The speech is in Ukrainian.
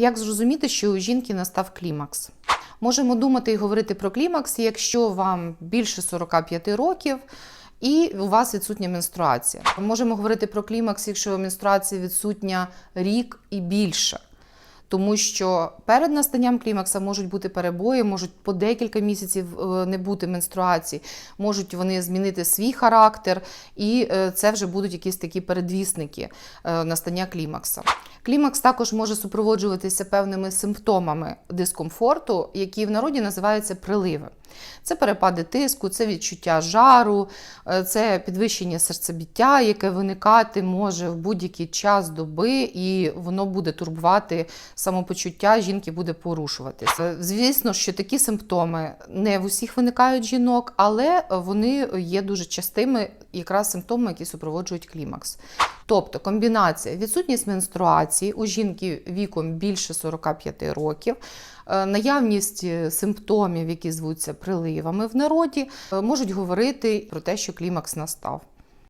Як зрозуміти, що у жінки настав клімакс? Можемо думати і говорити про клімакс, якщо вам більше 45 років. І у вас відсутня менструація. Ми Можемо говорити про клімакс, якщо менструація відсутня рік і більше. Тому що перед настанням клімакса можуть бути перебої, можуть по декілька місяців е, не бути менструації, можуть вони змінити свій характер, і е, це вже будуть якісь такі передвісники е, настання клімакса. Клімакс також може супроводжуватися певними симптомами дискомфорту, які в народі називаються приливи. Це перепади тиску, це відчуття жару, е, це підвищення серцебіття, яке виникати може в будь-який час доби, і воно буде турбувати самопочуття, жінки буде порушуватися. Звісно, що такі симптоми не в усіх виникають жінок, але вони є дуже частими, якраз симптоми, які супроводжують клімакс. Тобто комбінація відсутність менструації у жінки віком більше 45 років, е, наявність е, симптомів, які звуться приливами в народі, е, можуть говорити про те, що клімакс настав.